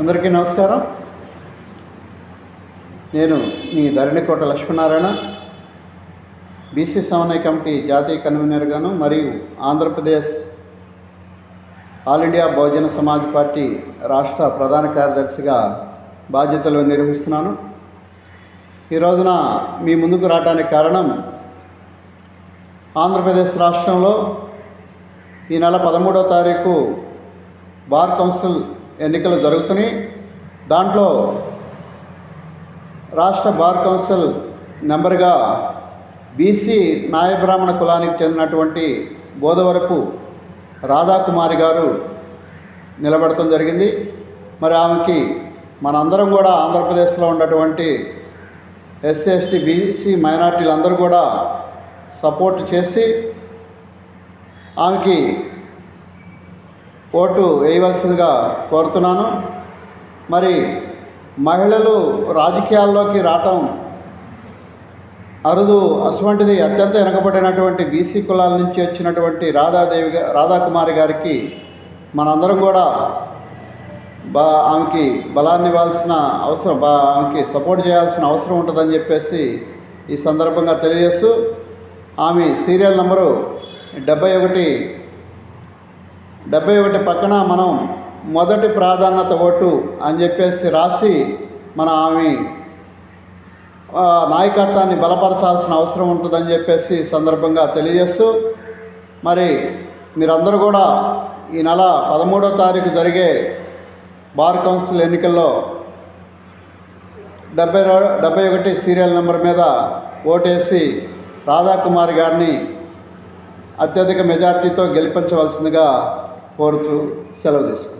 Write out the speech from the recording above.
అందరికీ నమస్కారం. నేను మీ ధరణికోట లక్ష్మీనారాయణ బీసీ సమన్వయ కమిటీ జాతీయ కన్వీనర్గాను మరియు Andhra Pradesh all India Bahujan Samaj party రాష్ట్ర ప్రధాన కార్యదర్శిగా బాధ్యతలు నిర్వహిస్తున్నాను. ఈ రోజున మీ ముందుకు రావడానికి కారణం ఆంధ్రప్రదేశ్ రాష్ట్రంలో ఈ నెల పదమూడవ తారీఖు బార్ కౌన్సిల్ ఎన్నికలు జరుగుతున్నాయి. దాంట్లో రాష్ట్ర బార్ కౌన్సిల్ నెంబర్గా బీసీ నాయబ్రాహ్మణ కులానికి చెందినటువంటి బోధవరపు రాధాకుమారి గారు నిలబడటం జరిగింది. మరి ఆమెకి మనందరం కూడా ఆంధ్రప్రదేశ్లో ఉన్నటువంటి ఎస్సీ ఎస్టీ బీసీ మైనార్టీలందరూ కూడా సపోర్ట్ చేసి ఆమెకి ఓటు వేయవలసిందిగా కోరుతున్నాను. మరి మహిళలు రాజకీయాల్లోకి రావటం అరుదు అటువంటిది అత్యంత వెనకబడినటువంటి బీసీ కులాల నుంచి వచ్చినటువంటి రాధాదేవి రాధాకుమారి గారికి మనందరం కూడా బా ఆమెకి బలాన్ని ఇవ్వాల్సిన అవసరం బా ఆమెకి సపోర్ట్ చేయాల్సిన అవసరం ఉంటుందని చెప్పేసి ఈ సందర్భంగా తెలియజేస్తూ ఆమె సీరియల్ నెంబరు డెబ్బై ఒకటి డెబ్బై ఒకటి పక్కన మనం మొదటి ప్రాధాన్యత ఓటు అని చెప్పేసి రాసి మన ఆమె నాయకత్వాన్ని బలపరచాల్సిన అవసరం ఉంటుందని చెప్పేసి సందర్భంగా తెలియజేస్తూ మరి మీరందరూ కూడా ఈ నెల పదమూడో తారీఖు జరిగే బార్ కౌన్సిల్ ఎన్నికల్లో డెబ్బై డెబ్బై ఒకటి సీరియల్ నెంబర్ మీద ఓటేసి రాధాకుమారి గారిని అత్యధిక మెజార్టీతో గెలిపించవలసిందిగా కోరుతూ సెలవు తీసుకుంటాను